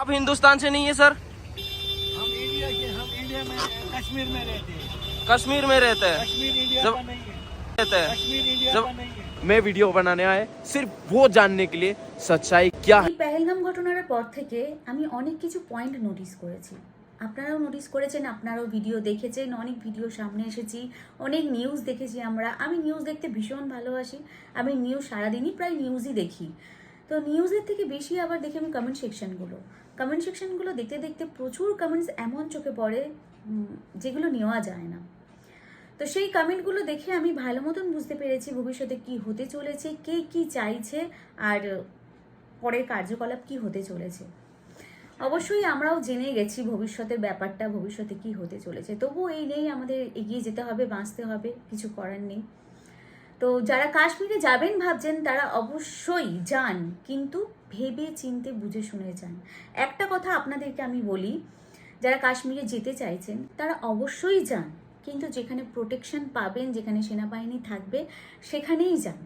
आप हिंदुस्तान से नहीं है सर हम इंडिया के हम इंडिया में कश्मीर में रहते हैं कश्मीर में रहते हैं कश्मीर इंडिया जब- का नहीं है रहते हैं कश्मीर इंडिया जब- का नहीं है मैं वीडियो बनाने आए सिर्फ वो जानने के लिए सच्चाई क्या है এই পেহেলগাম ঘটনার পর থেকে আমি অনেক কিছু পয়েন্ট নোটিস করেছি আপনারাও নোটিস করেছেন আপনারাও ভিডিও দেখেছেন অনেক ভিডিও সামনে এসেছি অনেক নিউজ দেখেছি আমরা আমি নিউজ দেখতে ভীষণ ভালোবাসি আমি নিউজ সারাদিনই প্রায় নিউজই দেখি তো নিউজের থেকে বেশি আবার দেখি আমি কমেন্ট সেকশনগুলো কমেন্ট সেকশনগুলো দেখতে দেখতে প্রচুর কমেন্টস এমন চোখে পড়ে যেগুলো নেওয়া যায় না। তো সেই কমেন্টগুলো দেখে আমি ভালো মতন বুঝতে পেরেছি ভবিষ্যতে কি হতে চলেছে, কে কি চাইছে, আর পরের কার্যকলাপ কি হতে চলেছে। অবশ্যই আমরাও জেনে গেছি ভবিষ্যতের ব্যাপারটা, ভবিষ্যতে কি হতে চলেছে। তবুও এই নেই আমাদের এগিয়ে যেতে হবে, বাঁচতে হবে, কিছু করার নেই। তো যারা কাশ্মীরে যাবেন ভাবছেন, তারা অবশ্যই যান, কিন্তু ভেবে চিনতে, বুঝে শুনে যান। একটা কথা আপনাদেরকে আমি বলি, যারা কাশ্মীরে যেতে চাইছেন, তারা অবশ্যই যান, কিন্তু যেখানে প্রোটেকশন পাবেন, যেখানে সেনাবাহিনী থাকবে, সেখানেই যান।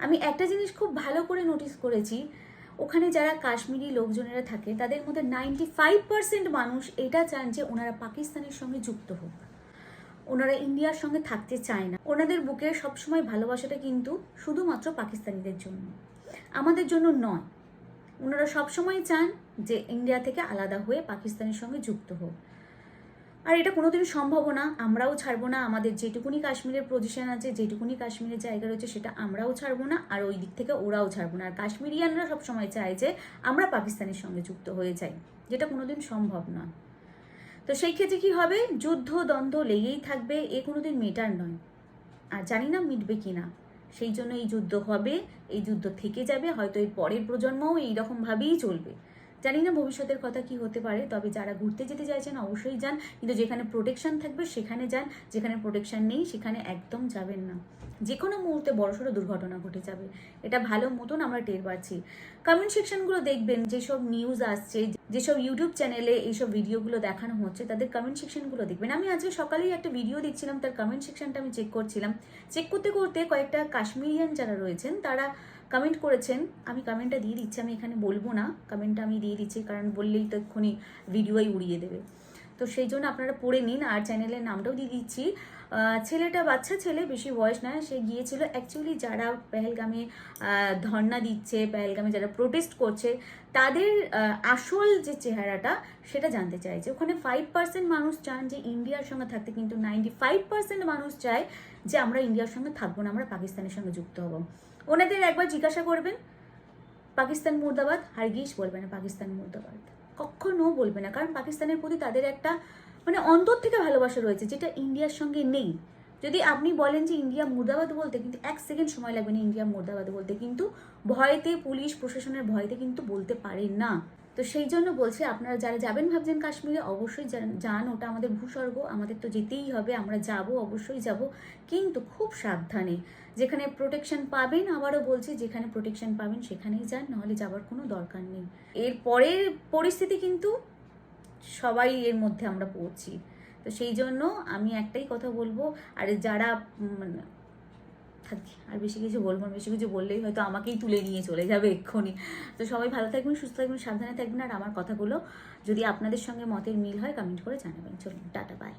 আমি একটা জিনিস খুব ভালো করে নোটিস করেছি, ওখানে যারা কাশ্মীরি লোকজনেরা থাকে, তাদের মধ্যে নাইনটি ফাইভ পার্সেন্ট মানুষ এটা চান যে ওনারা পাকিস্তানের সঙ্গে যুক্ত হোক। ওনারা ইন্ডিয়ার সঙ্গে থাকতে চায় না। ওনাদের বুকে সবসময় ভালোবাসাটা কিন্তু শুধুমাত্র পাকিস্তানিদের জন্য। আমাদের জন্য নয়। ওনারা সবসময় চান যে ইন্ডিয়া থেকে আলাদা হয়ে পাকিস্তানের সঙ্গে যুক্ত হোক। আর এটা কোনোদিন সম্ভব না, আমরাও ছাড়বো না। আমাদের যেটুকুনি কাশ্মীরের পজিশন আছে, যেটুকুনি কাশ্মীরের জায়গা রয়েছে, সেটা আমরাও ছাড়বো না, আর ওই দিক থেকে ওরাও ছাড়বো না। আর কাশ্মীরিয়ানরা সবসময় চায় যে আমরা পাকিস্তানের সঙ্গে যুক্ত হয়ে যাই, যেটা কোনোদিন সম্ভব না তো সেই ক্ষেত্রে কি হবে? যুদ্ধ দ্বন্দ্ব লেগেই থাকবে, এ কোনোদিন মেটার নয়। আর জানি না মিটবে কি না। সেই জন্য এই যুদ্ধ হবে, এই যুদ্ধ থেকে যাবে, হয়তো এর পরের প্রজন্মও এইরকমভাবেই চলবে। জানি না ভবিষ্যতের কথা কি হতে পারে, তবে যারা ঘুরতে যেতে চাইছেন অবশ্যই যান, কিন্তু যেখানে প্রোটেকশন থাকবে সেখানে যান, যেখানে প্রোটেকশন নেই সেখানে একদম যাবেন না। যে কোনো মুহূর্তে বড়সড় দুর্ঘটনা ঘটে যাবে, এটা ভালো মতন আমরা টের পাচ্ছি। কমেন্ট সেকশনগুলো দেখবেন, যেসব নিউজ আসছে, যেসব ইউটিউব চ্যানেলে এইসব ভিডিওগুলো দেখানো হচ্ছে, তাদের কমেন্ট সেকশনগুলো দেখবেন। আমি আজকে সকালেই একটা ভিডিও দেখছিলাম, তার কমেন্ট সেকশনটা আমি চেক করছিলাম। চেক করতে করতে কয়েকটা কাশ্মীরিয়ান যারা রয়েছেন, তারা কমেন্ট করেছেন, আমি কমেন্টটা দিয়ে দিচ্ছি, আমি এখানে বলব না। কমেন্টটা আমি দিয়ে দিচ্ছি, কারণ বললেই তো এক্ষুনি ভিডিওই উড়িয়ে দেবে। তো সেই জন্য আপনারা পড়ে নিন, আর চ্যানেলের নামটাও দিয়ে দিচ্ছি। ছেলেটা বাচ্চা ছেলে, বেশি বয়স নয়, সে গিয়েছিল অ্যাকচুয়ালি যারা পেহেলগামে ধর্ণা দিচ্ছে, পেহেলগামে যারা প্রোটেস্ট করছে, তাদের আসল যে চেহারাটা সেটা জানতে চাইছে। ওখানে ফাইভ পার্সেন্ট মানুষ চান যে ইন্ডিয়ার সঙ্গে থাকতে, কিন্তু নাইনটি ফাইভ পার্সেন্ট মানুষ চায় যে আমরা ইন্ডিয়ার সঙ্গে থাকব না, আমরা পাকিস্তানের সঙ্গে যুক্ত হব। ওনাদের একবার জিজ্ঞাসা করবেন, পাকিস্তান মুর্দাবাদ? হারগিস বলবে না, পাকিস্তান মুর্দাবাদ। কখনো বলবে না, কারণ পাকিস্তানের প্রতি তাদের একটা মানে অন্তর থেকে ভালোবাসা রয়েছে, যেটা ইন্ডিয়ার সঙ্গে নেই। যদি আপনি বলেন যে ইন্ডিয়া মুর্দাবাদ বলতে, কিন্তু এক সেকেন্ড সময় লাগবে না ইন্ডিয়া মুর্দাবাদ বলতে, কিন্তু ভয়তে, পুলিশ প্রশাসনের ভয়তে কিন্তু বলতে পারেন না। তো সেই জন্য বলছি, আপনারা যারা যাবেন ভাবছেন কাশ্মীরে, অবশ্যই যান- যান, ওটা আমাদের ভূস্বর্গ, আমাদের তো যেতেই হবে, আমরা যাব, অবশ্যই যাব, কিন্তু খুব সাবধানে। যেখানে প্রোটেকশন পাবেন, আবারও বলছি, যেখানে প্রোটেকশন পাবেন, সেখানেই যান, নাহলে যাবার কোনো দরকার নেই। এর পরের পরিস্থিতি কিন্তু সবাই এর মধ্যে আমরা পড়ছি। তো সেই জন্য আমি একটাই কথা বলব, আর যারা মানে থাকি, আর বেশি কিছু বলব না, বেশি কিছু বললেই হয়তো আমাকেই তুলে নিয়ে চলে যাবে এক্ষুনি। তো সবাই ভালো থাকবেন, সুস্থ থাকবেন, সাবধানে থাকবেন, আর আমার কথাগুলো যদি আপনাদের সঙ্গে মতের মিল হয় কমেন্ট করে জানাবেন। চলুন, টাটা বাই